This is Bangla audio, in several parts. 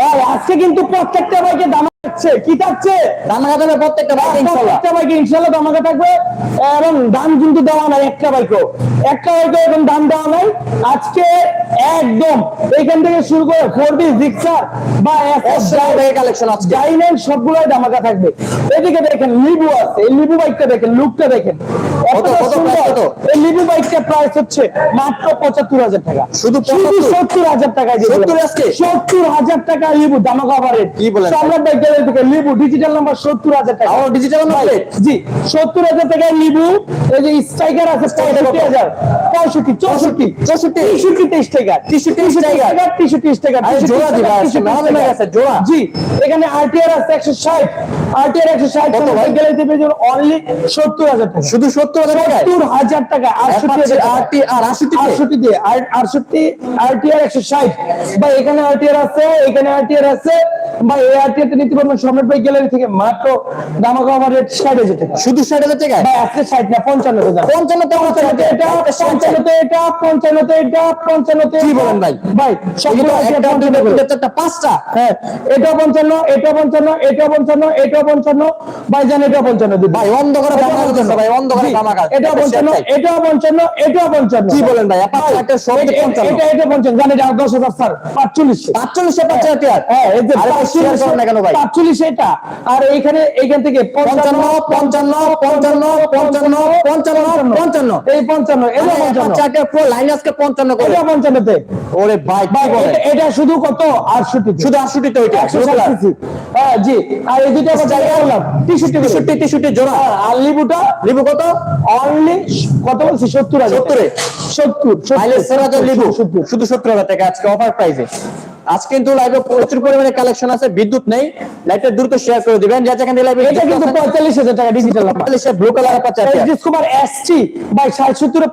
ভাই আজকে কিন্তু প্রত্যেকটা বাইকে দাম থাকছে। কি থাকছে? দামা থাকবে প্রত্যেকটা বাইক প্রত্যেকটা বাইকে ইনশাল্লাহ দামাকা থাকবে। এবং দাম কিন্তু দেওয়া নাই একটা বাইকও একটা বাইকও এবং দাম দেওয়া নাই। আজকে একদম এইখান থেকে শুরু করে ফোর বি জিক্সার বা অসংখ্য কালেকশন ডাইনাইন সবগুলোই দামাকা থাকবে। এদিকে দেখেন লিবু আছে। এই লিবু বাইকটা দেখেন লুকটা দেখেন। কত, কত কত? এই লিবু বাইকটা প্রাইস হচ্ছে মাত্র পঁচাত্তর হাজার টাকা। শুধু শুধু 75? সত্তর হাজার টাকায় দিয়ে 70 আজকে? সত্তর হাজার টাকা লিবু দামাকা অফারে কি বলেন? সম্রাট বাইক থেকে লিবু ডিজিটাল নাম্বার সত্তর হাজার টাকা। আবার ডিজিটাল নাম্বার জি সত্তর হাজার টাকায় লিবু এই যে স্ট্রাইকার আছে পঁয়ষট্টি হাজার পঁয়ষট্টি চৌষট্টি চৌষট্টি? তেষট্টি স্ট্রাইকার তেষট্টি স্ট্রাইকার তেষট্টি স্ট্রাইকার জোড়া দিবা, মেলানো হয়ে গেছে, জোড়া। জি এখানে আরটিআর আছে একশো ষাট। আরটিআর একশো ষাট কত ভাই? গ্যালারিতে পেয়ে যাবেন অনলি সত্তর হাজার টাকা। শুধু সত্তর হাজার টাকায়? সত্তর হাজার টাকা আটষট্টি হাজার টাকা। আরটি আর আশিটি আটষট্টি দিয়ে আর আটষট্টি আরটিআর একশো ষাট। বা এখানে আরটিআর আছে এখানে আরটিআর আছে। বা এই আরটিআর তে নিতে পারবেন সম্রাট ভাই গ্যালারি থেকে মাত্র দামাকা আমার রেট ষাট হাজার টাকা। শুধু ষাট হাজার টাকায়? ভাই আজকে ষাট না পঞ্চান্ন হাজার পঞ্চান্নতে পঞ্চান্নতে এটা পঞ্চান্নতে এটা পঞ্চান্নতে এটা পঞ্চান্নতে কি বলেন ভাই? ভাই সবগুলো পঞ্চান্ন করে। পাঁচটা? হ্যাঁ এটা পঞ্চান্ন এটা পঞ্চান্ন এটা পঞ্চান্ন এটা পঞ্চান্ন। ভাই জান এটা পঞ্চান্ন ভাই পঞ্চান্ন। দিচ্ছে ভাই অন্ধকারে জি, দামাকা। এটা পঞ্চান্ন এটা পঞ্চান্ন এটা পঞ্চান্ন। কি বলেন ভাই একটা এটা- পঞ্চান্ন। এটা এটা পঞ্চান্ন। জান এটা দশ হাজার স্যার পাঁচচল্লিশ পাঁচচল্লিশে পাঁচ হাজার হ্যাঁ share করেন না কেন ভাই? পাঁচচল্লিশ এটা। আর এইখানে এইখান থেকে পঞ্চান্ন পঞ্চান্ন পঞ্চান্ন পঞ্চান্ন পঞ্চান্ন পঞ্চান্ন। এই পঞ্চান্ন এটা পঞ্চান্ন। চারটে পুরো লাইন আজকে পঞ্চান্ন করে। এটা পঞ্চান্নতে। ওরে ভাই ভাই এটা- এটা শুধু কত? আটষট্টি শুধু আটষট্টিতে ওইটা একশো ষাট সিসি। হ্যাঁ জি। আর এই দুটো আবার জায়গা জোড়া। হ্যাঁ, আর লিবুটা? লিবু কত? অনলি কত বলছি? সত্তর হাজার সত্তরে? সত্তর মাইলেজ সেরা হাজার লিবু। সত্তর। শুধু সত্তর হাজার টাকা আজকে অফার প্রাইসে আজকে কিন্তু লাইভে প্রচুর পরিমাণে কালেকশন আছে বিদ্যুৎ নেই। লাইভটা দ্রুত শেয়ার করে দিবেন। যা যেখানে লাইভে এটা কিন্তু পঁয়তাল্লিশ হাজার টাকা ডিজিটাল ব্লু কালার পাচ্ছে এই ডিসকভার এসটি ভাই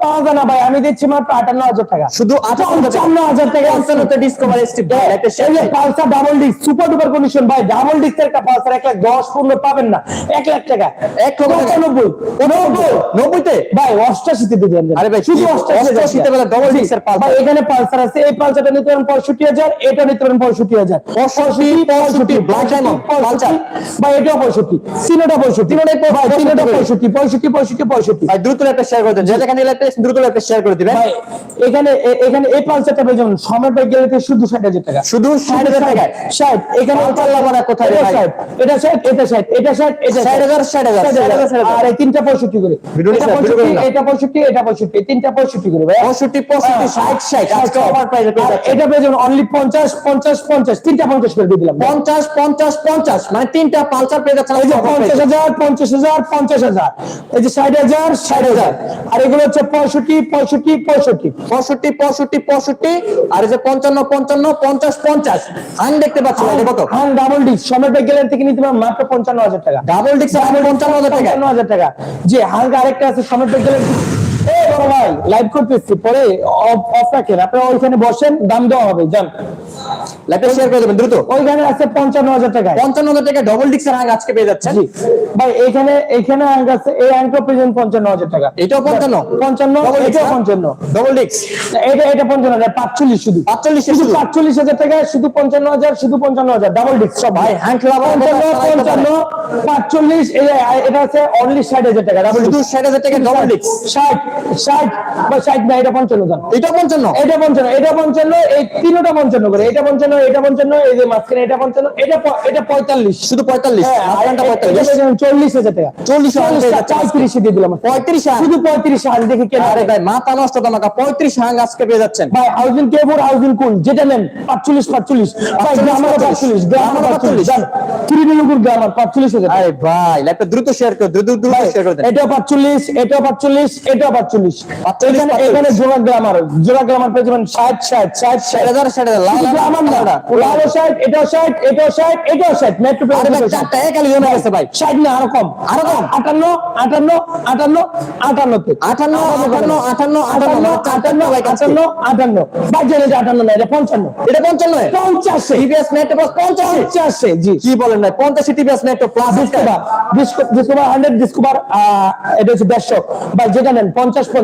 পাওয়া যায় না ভাই। আমি দিচ্ছি মাত্র আটান্ন হাজার টাকা। শুধু পঞ্চান্ন হাজার টাকা পঞ্চান্নতে ডিসকভার এসটি এই share Pulsar double disc super duper condition ভাই। ডাবল ডিস্কের একটা পালসার এক লাখ দশ পনেরো পাবেন না। এক লাখ টাকা। এক লক্ষ টাকা। নব্বই নব্বই? নব্বইতে? ভাই অষ্টাশিতে দিবেন আরে ভাই, শুধু কি- অষ্টাশিতে অষ্টাশিতে বেলা disc এর পালসার। ভাই এখানে পালসার আছে। এই পালসারটা নিতে পারেন পঁয়ষট্টি হাজার এটা নিতে পারেন পঁয়ষট্টি হাজার। পঁয়ষট্টি, পঁয়ষট্টি, ভাই এটাও পঁয়ষট্টি। তিনোটা পঁয়ষট্টি। তিনোটা। পঁয়ষট্টি। পঁয়ষট্টি। পঁয়ষট্টি পঁয়ষট্টি ভাই দ্রুত লাইভটা শেয়ার করে দেন। যা যেখানে লাইভটা দ্রুত লাইভটা শেয়ার করে দিবেন। ভাই এখানে এখানে এই পালসারটা পেয়ে যাবেন। সময় বাইক গেলে শুধু ষাট হাজার টাকা। শুধু ষাট হাজার টাকায়। ষাট এখানে পালসার লাগানো কোথায় এটা ভাই? ষাট এটা ষাট এটা ষাট এটা ষাট এটা ষাট। হাজার, ষাট হাজার, ষাট আর এই তিনটা পঁয়ষট্টি করে। এটা পঁয়ষট্টি এটা পঁয়ষট্টি এটা তিনটা পঁয়ষট্টি করে ভাই। পঁয়ষট্টি পঁয়ষট্টি ষাট ষাট। প্রাইসে এটা পেয়ে যাবেন অনলি পঞ্চাশ পঞ্চাশ পঞ্চাশ তিনটা পঞ্চাশ করে দিয়ে দিলাম। পঞ্চাশ পঞ্চাশ পঞ্চাশ মানে তিনটা পালসার পেয়ে যাচ্ছেন এই যে পঞ্চাশ হাজার পঞ্চাশ হাজার পঞ্চাশ হাজার এই যে ষাট হাজার ষাট হাজার আর এগুলো হচ্ছে পঁয়ষট্টি পঁয়ষট্টি পঁয়ষট্টি। পঁয়ষট্টি পঁয়ষট্টি পঁয়ষট্টি আর এই যে পঞ্চান্ন পঞ্চান্ন পঞ্চাশ পঞ্চাশ হান দেখতে পাচ্ছি এটা কত? হান ডাবল ডিস্ক সময় গেলেন থেকে নিতে পারেন মাত্র পঞ্চান্ন হাজার টাকা। ডাবল ডিক্স পঞ্চান্ন হাজার টাকা। পঞ্চান্ন হাজার টাকা। যে হালকা আরেকটা আছে সময় গেলেন ভাই লাইভ করতেছি পরে অফ রাখেন। আপনারা ওইখানে বসেন দাম দেওয়া হবে যান। লাইভটা শেয়ার করে দেবেন দ্রুত? ওইখানে আছে পঞ্চান্ন হাজার টাকা। পঞ্চান্ন হাজার টাকা ডবল ডিক্সের হাং আজকে পেয়ে যাচ্ছেন। ভাই এখানে এখানে আঙ্ক আছে এই আঙ্কটা পেয়েছেন পঞ্চান্ন হাজার টাকা। এটাও পঞ্চান্ন? পঞ্চান্ন এটাও হ্যাঁ? পঞ্চান্ন। ডবল ডিক্স এটা এটা পঞ্চান্ন হাজার পাঁচচল্লিশ শুধু। পাঁচচল্লিশ শুধু পাঁচচল্লিশ হাজার টাকা শুধু পঞ্চান্ন হাজার শুধু পঞ্চান্ন হাজার ডাবল ডিস্ক সব। ভাই হ্যান্ড লাভার পঞ্চান্ন পঞ্চান্ন পাঁচচল্লিশ এটা আছে অনলি ষাট হাজার টাকা ডাবল শুধু ষাট হাজার টাকা ডবল ডিক্স ষাট। ষাট বা ষাট না এটা পঞ্চান্ন এটা পঞ্চান্ন? এটা পঞ্চান্ন এটা পঞ্চান্ন এই তিনটা পঞ্চান্ন করে এটা পঞ্চান্ন এটা পঞ্চান্ন এই যে মাঝখানে এটা পঞ্চান্ন এটা এটা পঁয়তাল্লিশ। শুধু পঁয়তাল্লিশ? হ্যাঁ, এটা চল্লিশ হাজার টাকা। চল্লিশ পঁয়ত্রিশে দিয়ে দিলাম পঁয়ত্রিশ শুধু পঁয়ত্রিশ দেখে কেন আরে ভাই মাথা নষ্ট পঁয়ত্রিশ আজকে পেয়ে যাচ্ছেন। ভাই হাউজিং কেবর হাউজিং কুল যেটা নেন পাঁচচল্লিশ পাঁচচল্লিশ। গ্রামার পাঁচচল্লিশ। গ্রামার পাঁচচল্লিশ। গ্রামার পাঁচচল্লিশ হাজার আরে ভাই লাইভটা দ্রুত শেয়ার করে দ্রুত দ্রুত শেয়ার করে এটাও পাঁচচল্লিশ এটাও পাঁচচল্লিশ এটাও পাঁচচল্লিশ। পাঁচচল্লিশ, এখানে পাঁচচল্লিশ। এখানে জোড়া গ্রামার জোড়া গ্রামার পেয়ে যাবেন ষাট ষাট ষাট ষাট। ষাট হাজার ষাট হাজার লাল গ্রামার না লালও ষাট এটাও ষাট এটাও ষাট এটাও ষাট। মেট্রো আরে চারটা এক আলি গেছে। ভাই। ষাট না আরও কম। আরও কম? আটান্ন আটান্ন আটান্ন আটান্নতে আটান্ন আটান্ন আটান্ন আটান্ন আটান্ন চারটা আটান্ন ভাই আজকে। আটান্ন। আটান্ন বাজারে এটা আটান্ন না এটা পঞ্চান্ন। এটা পঞ্চান্ন পঞ্চাশে। টিভিএস মেট্রো প্লাস পঞ্চাশে? পঞ্চাশে জি। কি বলেন ভাই? পঞ্চাশে TVS Metro plus Discover Discover hundred Discover এটা হচ্ছে দেড়শো বা যেটা নেন পঞ্চাশ পঞ্চাশ।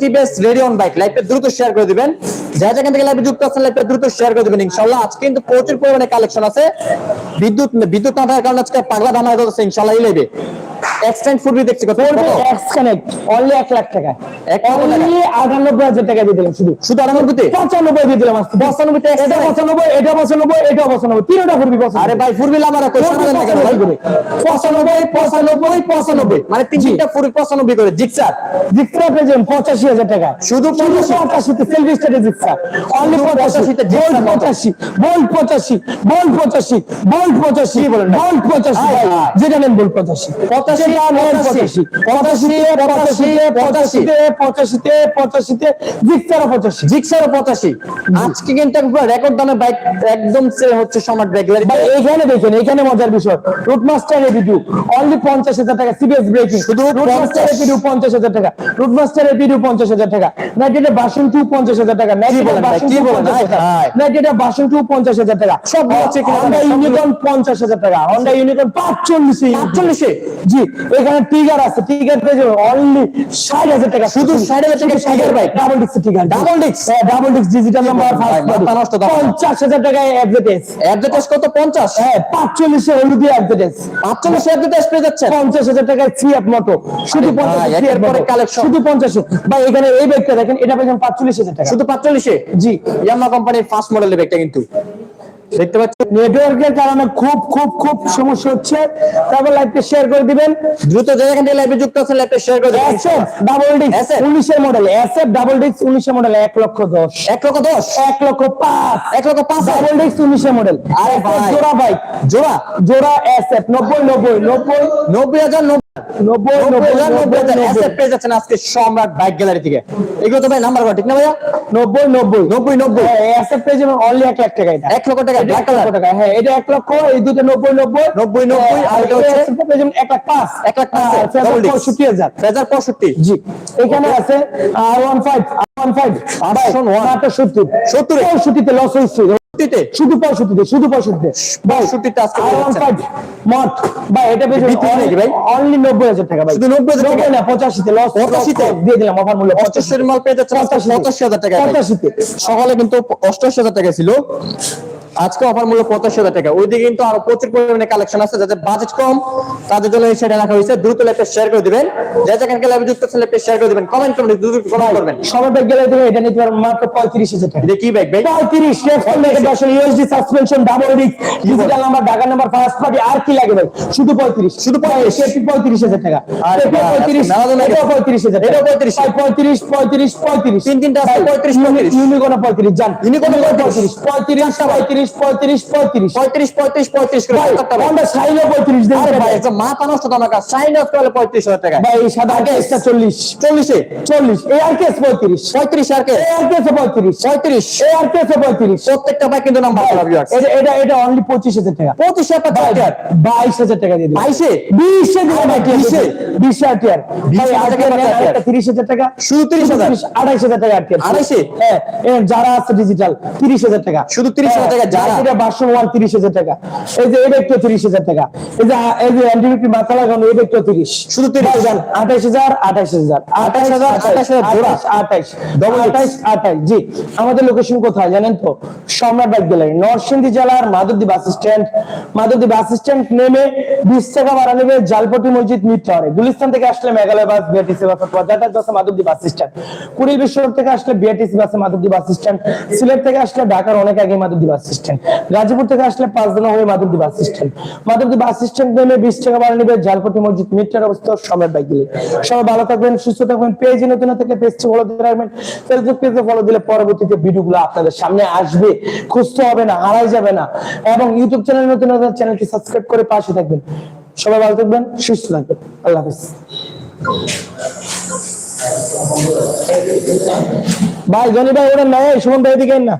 টিভিএস রেডিয়ন বাইক লাইভটা দ্রুত শেয়ার করে দিবেন। যা যেখান থেকে লাইভে যুক্ত আছেন লাইভটা দ্রুত শেয়ার করে দিবেন ইনশাআল্লাহ আজকে কিন্তু প্রচুর পরিমাণে কালেকশন আছে। বিদ্যুৎ বিদ্যুৎ না থাকার কারণে আজকে পাগলা হয়ে যাচ্ছে ইনশাআল্লাহ এই লাইভে এক্সটেন্ড ফুড দেখছি কত? অনলি 1 লাখ টাকা। অনলি 98000 টাকা। দিয়ে দিলাম শুধু। শুধু 98 তে 95 দিয়ে দিলাম 95 তে এটা 95 এটা 95 এটা 95 তিনটা ফুরবি 95 আরে ভাই ফুরবি লামারা কই? 95 95 95 মানে তিনটা ফুরবি 95 করে। জিক্সার? জিক্সার প্রেজেন্ট 85000 টাকা। শুধু 85 তে সেলফি স্টাডি অনলি 85 বল 85 বল 85 বল 85 বল 85 বল 85 যেটা নেন বল 85 85 পঁচাশি, পঁচাশি। পঁচাশি পঁচাশিতে পঁচাশিতে পঁচাশিতে পঁচাশিতে জিক্সারও পঁচাশি। জিক্সারও পঁচাশি। আজকে কিন্তু রেকর্ড দামে বাইক একদম হচ্ছে সম্রাট বাইক এইখানে দেখেন এইখানে মজার বিষয়। রুটমাস্টার এপিডিউ অনলি পঞ্চাশ হাজার টাকা সিবিএস ব্রেকিং শুধু রুটমাস্টার 50 এপিডিউ পঞ্চাশ হাজার টাকা। রুটমাস্টার এপিডিউ পঞ্চাশ হাজার টাকা। নাইটেটা বাসন টু পঞ্চাশ হাজার টাকা। বলেন ভাই, কি বলেন? নাইটেটা বাসন টু পঞ্চাশ হাজার টাকা। সব হচ্ছে হন্ডা ইউনিকর্ন পঞ্চাশ হাজার টাকা। হন্ডা ইউনিকর্ন পাঁচচল্লিশে। পাঁচচল্লিশে? জি। এখানে টিগার আছে টিগার পেয়ে যাবে অনলি ষাট হাজার টাকা। শুধু 60,000 টাকা Tiger bike? Double disc Tiger disc? হ্যাঁ double disc digital number first. পঞ্চাশ হাজার টাকায় অ্যাডভার্টাইজ অ্যাডভার্টাইজ কত? পঞ্চাশ? হ্যাঁ পাঁচচল্লিশে হলুদি অ্যাডভার্টাইজ পাঁচচল্লিশ অ্যাডভার্টাইজ পেয়ে যাচ্ছেন? পঞ্চাশ হাজার টাকায় সিএফ মোটো শুধু আরে পঞ্চাশ। শুধু পঞ্চাশে। ভাই এখানে এই ব্যাগটা দেখেন এটা পেয়েছেন পাঁচচল্লিশ হাজার টাকা। শুধু পাঁচচল্লিশে? জি। ইয়ামা কোম্পানির ফার্স্ট মডেলের ব্যাগটা কিন্তু। দেখতে পাচ্ছেন? নেটওয়ার্কের কারণে খুব খুব খুব সমস্যা হচ্ছে। তারপর লাইভটা শেয়ার করে দিবেন। দ্রুত যে থেকে লাইভে যুক্ত আছেন লাইভটা শেয়ার করে দেবেন। এসএফ ডাবল ডিস্ক SF উনিশের মডেল এসএফ ডাবল ডিস্ক উনিশের মডেল এক লক্ষ দশ। এক লক্ষ দশ? এক লক্ষ পাঁচ। এক লক্ষ পাঁচ ডাবল ডিস্ক উনিশের মডেল আরে ভাই। জোড়া বাইক জোড়া? জোড়া এসএফ নব্বই নব্বই নব্বই। নব্বই হাজার নব্বই নব্বই নব্বই হাজার নব্বই নব্বই হাজার asset পেয়ে যাচ্ছেন আজকে সম্রাট বাইক গ্যালারি থেকে। এগুলো তো ভাই নাম্বার ঠিক না ভাইয়া? নব্বই নব্বই। নব্বই নব্বই। অ্যাসেট পেয়ে যাবেন অনলি এক লাখ টাকা এক লক্ষ টাকা এক লক্ষ টাকা। হ্যাঁ এটা এক লক্ষ এই দুটো নব্বই নব্বই। নব্বই নব্বই আর এটা হচ্ছে এক লাখ পাঁচ। এক লাখ পাঁচ। হ্যাঁ। পঁয়ষট্টি হাজার। পঁয়ষট্টি। জি। এখানে আছে আর ওয়ান ফাইভ আর ওয়ান ফাইভ সত্তরে? পঁয়ষট্টিতে লস হয়েছে। শুধু পঁয়ষট্টিতে শুধু পঁয়ষট্টিতে পঁয়ষট্টিতে আজকে এটা বেশি ভাই? অনলি নব্বই হাজার টাকা ভাই শুধু 90,000 টাকা? নব্বই না পঁচাশিতে লস পঁচাশিতে? দিয়ে দিলাম অফার মূল্য অষ্টআশির মাল পেয়ে যাচ্ছে। পঁচাশি হাজার টাকা পঁচাশিতে। সকালে কিন্তু অষ্টআশি হাজার টাকা ছিল আজকে অফার মূল্য পঁচাশি হাজার টাকা। ওইদিকে কিন্তু আরও প্রচুর পরিমাণে কালেকশন আছে। যাদের বাজেট কম তাদের জন্য এই সেটা রাখা হয়েছে। দ্রুত ল্যাপটপ শেয়ার করে দিবেন। যে যেখানকে ল্যাপে যুক্ত আছে ল্যাপটপ শেয়ার করে দিবেন। কমেন্ট করবেন দ্রুত কমেন্ট করবেন। সবার ব্যাগ গেলে এটা নিতে পারবেন মাত্র পঁয়ত্রিশ হাজার টাকা। এটা কি ব্যাগ ভাই পঁয়ত্রিশ USD suspension double digital number Dhaka number first party আর কি লাগে ভাই? শুধু পঁয়ত্রিশ। শুধু 35 কেপি পঁয়ত্রিশ হাজার টাকা? আরে পঁয়ত্রিশ পঁয়ত্রিশ হাজার টাকা। 35 পঁয়ত্রিশ। পঁয়ত্রিশ পঁয়ত্রিশ তিন তিনটা 35, 35 ইউনিকোনা পঁয়ত্রিশ জান। ইউনিকর্নে পঁয়ত্রিশ পঁয়ত্রিশ পঁয়ত্রিশ। পঁয়ত্রিশ পঁয়ত্রিশ পঁয়ত্রিশ। পঁয়ত্রিশ পঁয়ত্রিশ করে ভাই সত্তরটা ভাই। সাইলে পঁয়ত্রিশ দেন মাথা নষ্ট অফ করলে পঁয়ত্রিশ হাজার টাকা। ভাই এই সাদা কেসটা চল্লিশ। চল্লিশে? চল্লিশ। এ আর কেস পঁয়ত্রিশ। পঁয়ত্রিশ আর কে এ আর কেস পঁয়ত্রিশ। পঁয়ত্রিশ? এ আর কেস পঁয়ত্রিশ। প্রত্যেকটা ভাই কিন্তু নাম ভালো লাগবে এটা এটা অনলি পঁচিশ হাজার টাকা। পঁচিশ হাজার টাকা বাইশ হাজার টাকা দিয়ে বাইশে? বিশে ভাই, বিশে? বিশে? হাজার টাকা তিরিশ হাজার টাকা। শুধু 30,000? আড়াইশ হাজার টাকা আড়াইশে? হ্যাঁ যারা আছে ডিজিটাল তিরিশ হাজার টাকা। শুধু 30,000 টাকা যারা? এটা বাসন ওয়ান তিরিশ হাজার টাকা। এই যে এটা একটু তিরিশ হাজার টাকা। এই যে এই যে অ্যান্টিবিউটি মাথা লাগানো এটা একটু তিরিশ। শুধু 30 যান আঠাইশ হাজার আঠাইশ হাজার। আঠাইশ হাজার 28,000 জোড়া। আঠাইশ আঠাইশ আঠাইশ জি। আমাদের লোকেশন কোথায় জানেন তো? সম্রাট বাইক গ্যালারি নরসিংদী জেলার Madhabdi bus stand. Madhabdi bus stand নেমে বিশ টাকা ভাড়া নেবে জালপটি মসজিদ মিট টাওয়ারে গুলিস্তান থেকে আসলে মেঘালয় বাস বিআরটিসি বাস অথবা যাতায়াত বাসে মাধবদী বাস স্ট্যান্ড। কুড়িল বিশ্বরোড থেকে আসলে বিআরটিসি বাসে মাধবদী বাস স্ট্যান্ড। সিলেট থেকে আসলে ঢাকার অনেক আগে মাধবদী বাস স্ট্যান্ড গাজীপুর থেকে আসলে Madhabdi bus stand Madhabdi bus stand নেমে বিশ টাকা ভাড়া নেবে মসজিদ মিটার অবস্থা বাইক সবাই ভালো থাকবেন, সুস্থ থাকবেন, পেজে নতুন থেকে পেজটি ফলো দিয়ে রাখবেন। ফেসবুক পেজে ফলো দিলে পরবর্তীতে ভিডিওগুলো আপনাদের সামনে আসবে। খুঁজতে হবে না, হারাই যাবে না। এবং ইউটিউব চ্যানেল নতুন চ্যানেলটি সাবস্ক্রাইব করে পাশে থাকবেন। সবাই ভালো থাকবেন, সুস্থ থাকবেন। আল্লাহ হাফিজ। ভাই জনি ভাই, ওরা নাই সুমন ভাই দিকে না।